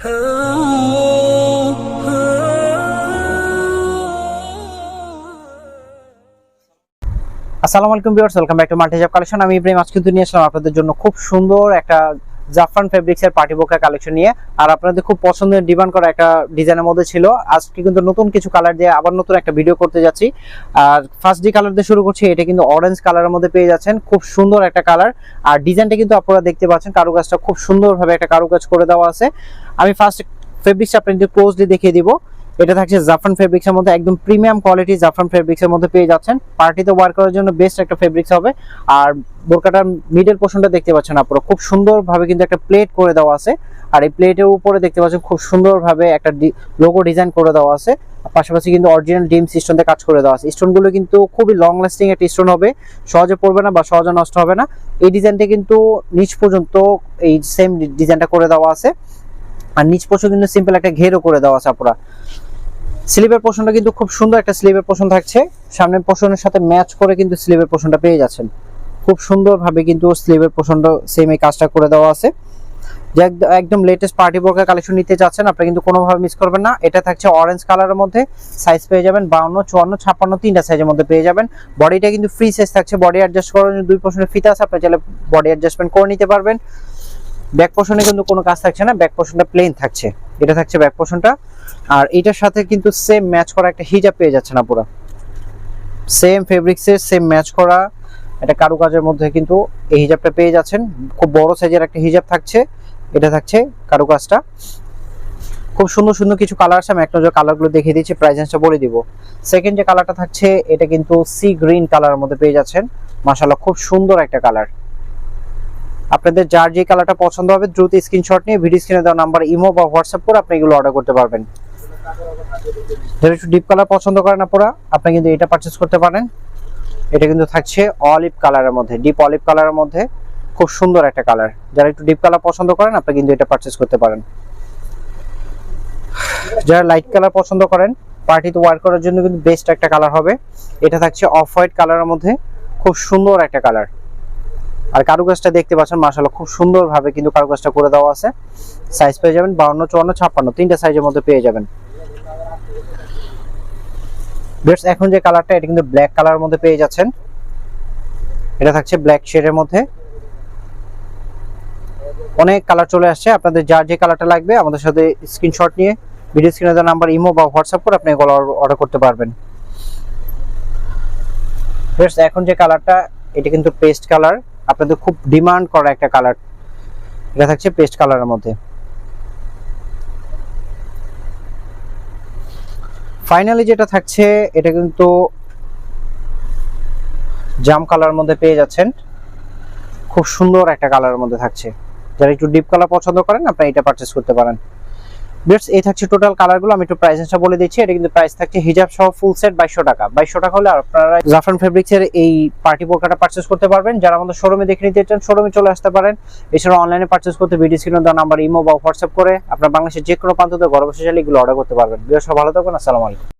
আসসালামু আলাইকুম viewers, welcome back to multi job collection. আমি ইব্রাহিম, আজকে নিয়ে আসলাম আপনাদের জন্য খুব সুন্দর একটা জাফরান ফেব্রিক্স এর পার্টি বোকা কালেকশন নিয়ে। আর আপনাদের খুব পছন্দের ডিমান্ড করা একটা ডিজাইনের মধ্যে ছিল। আজকে কিন্তু নতুন কিছু কালার দিয়ে আবার নতুন একটা ভিডিও করতে যাচ্ছি। আর ফার্স্ট যে কালার দিয়ে শুরু করছি, এটা কিন্তু অরেঞ্জ কালারের মধ্যে পেয়ে যাচ্ছেন। খুব সুন্দর একটা কালার আর ডিজাইনটা কিন্তু আপনারা দেখতে পাচ্ছেন, কারুকাজটা খুব সুন্দরভাবে একটা কারুকাজ করে দেওয়া আছে। আমি ফার্স্ট ফেব্রিক্সটা আপনাদের ক্লোজলি দেখিয়ে দিব। এটা থাকছে জাফরান ফেব্রিক্স এর মধ্যে, একদম প্রিমিয়াম কোয়ালিটি জাফরান ফেব্রিক্স এর মধ্যে পেয়ে যাচ্ছেন। পার্টিতে ওয়ার করার জন্য বেস্ট একটা ফেব্রিক্স হবে। আর বোরকাটার মিডল পোর্শনটা দেখতে পাচ্ছেন আপনারা খুব সুন্দরভাবে কিন্তু একটা প্লেট করে দেওয়া আছে। আর এই প্লেটের উপরে দেখতে পাচ্ছেন খুব সুন্দরভাবে একটা লোগো ডিজাইন করে দেওয়া আছে। পাশাপাশি কিন্তু অরিজিনাল ডিম সিস্টেম দিয়ে কাজ করে দেওয়া আছে। স্টোনগুলো কিন্তু খুবই লং লাস্টিং একটা স্টোন হবে। সহজে পড়বে না বা সহজে নষ্ট হবে না। এই ডিজাইনটা কিন্তু নিচ পর্যন্ত এই সেম ডিজাইনটা করে দেওয়া আছে। আর নিচ পর্যন্ত কিন্তু সিম্পল একটা ঘেরও করে দেওয়া আছে আপনারা স্লিভের পোর্শনটা কিন্তু খুব সুন্দর একটা স্লিভের পোর্শন থাকছে। সামনের পোর্শনের সাথে ম্যাচ করে কিন্তু স্লিভের পোর্শনটা পেয়ে যাচ্ছেন। খুব সুন্দরভাবে কিন্তু স্লিভের পোর্শনটা সেম এই কাজটা করে দেওয়া আছে। যে একদ- একদম লেটেস্ট পার্টি বোরকা কালেকশন নিতে চাচ্ছেন আপনি কিন্তু কোনোভাবে মিস করবেন না। এটা থাকছে অরেঞ্জ কালারের মধ্যে। সাইজ পেয়ে যাবেন বাউন্ন, চুয়ান্ন, ছাপ্পান্ন, তিনটা সাইজের মধ্যে পেয়ে যাবেন। বডিটা কিন্তু ফ্রি সাইজ থাকছে। বডি অ্যাডজাস্ট করার জন্য দুই পোর্শনের ফিতা আছে। আপনি চাইলে বডি অ্যাডজাস্টমেন্ট করে নিতে পারবেন। ব্যাক পোর্শনে কিন্তু কোনো কাজ থাকছে না ব্যাক পোর্শনটা প্লেন থাকছে। এটা থাকছে ব্যাক পোর্শনটা আর এটার সাথে কিন্তু সেম ম্যাচ করা একটা হিজাব পেয়ে যাচ্ছে না পুরো সেম ফেব্রিক্সের সেম ম্যাচ করা একটা কারুকাজের মধ্যে কিন্তু এই হিজাবটা পেয়ে যাচ্ছেন। খুব বড় সাইজের একটা হিজাব থাকছে, এটা থাকছে কারুকাজটা। খুব সুন্দর সুন্দর কিছু কালার আছে আমি এক নজর কালারগুলো দেখিয়ে দিচ্ছি প্রাইসেন্সটা বলে দিব। সেকেন্ড যে কালারটা থাকছে, এটা কিন্তু সি গ্রিন কালারের মধ্যে পেয়ে যাচ্ছেন। মাশাআল্লাহ, খুব সুন্দর একটা কালার আপনাদের যার যে কালারটা পছন্দ হবে, দ্রুত স্ক্রিনশট নিয়ে ভিডিও স্ক্রিনে দেওয়া নাম্বার ইমো বা হোয়াটসঅ্যাপ করে আপনি এগুলো অর্ডার করতে পারবেন। যারা একটু ডিপ কালার পছন্দ করেন আপনারা আপনি কিন্তু এটা পারচেস করতে পারেন। এটা কিন্তু থাকছে অলিভ কালারের মধ্যে ডিপ অলিভ কালারের মধ্যে খুব সুন্দর একটা কালার যারা একটু ডিপ কালার পছন্দ করেন, আপনি কিন্তু এটা পারচেস করতে পারেন। যারা লাইট কালার পছন্দ করেন পার্টিতে ওয়ার করার জন্য কিন্তু বেস্ট একটা কালার হবে। এটা থাকছে অফ হোয়াইট কালারের মধ্যে খুব সুন্দর একটা কালার আর কারুকাজটা দেখতে পাচ্ছেন, মাশাআল্লাহ খুব সুন্দরভাবে কিন্তু কারুকাজটা করে দেওয়া আছে। সাইজ পেয়ে যাবেন বাউন্ন, চুয়ান্ন, ছাপ্পান্ন, তিনটা সাইজের মধ্যে পেয়ে যাবেন। বেশ এখন যে কালারটা এটা কিন্তু ব্ল্যাক কালারের মধ্যে পেয়ে যাচ্ছেন। এটা থাকছে ব্ল্যাক শেডের মধ্যে। অনেক কালার চলে আসছে। আপনাদের যার যে কালারটা লাগবে, আমাদের সাথে স্ক্রিনশট নিয়ে ভিডিও স্ক্রিনে দেওয়া নাম্বার ইমো বা হোয়াটসঅ্যাপ করে আপনি এগুলো অর্ডার করতে পারবেন। বেশ এখন যে কালারটা এটা কিন্তু পেস্ট কালার আপনাদের খুব ডিমান্ড করা একটা কালার এটা থাকছে পেস্ট কালারের মধ্যে। ফাইনালি যেটা থাকছে, এটা কিন্তু জাম কালার মধ্যে পেয়ে যাচ্ছেন। খুব সুন্দর একটা কালারের মধ্যে থাকছে। যারা একটু ডিপ কালার পছন্দ করেন আপনি এটা পারচেস করতে পারেন। বেশ এই থাকছে টোটাল কালারগুলো আমি একটু প্রাইসটা বলে দিচ্ছি। এটা কিন্তু প্রাইস থাকছে হিজাব সহ ফুল সেট বাইশশো টাকা। বাইশশো টাকা হলে আপনারা জাফরান ফেব্রিক্স এর এই পার্টি বোরকাটা পারচেস করতে পারবেন। যারা আমাদের শোরুমে দেখে নিতে চান শোরুমে চলে আসতে পারেন। এছাড়া অনলাইনে পারচেস করতে ভিডিও স্ক্রিনে দেওয়া নাম্বার ইমো বা হোয়াটসঅ্যাপ করে আপনার বাংলাদেশের যে কোনো প্রান্ত থেকে ঘরে বসে অর্ডার করতে পারবেন। সব ভালো থাকবেন আসসালামু আলাইকুম।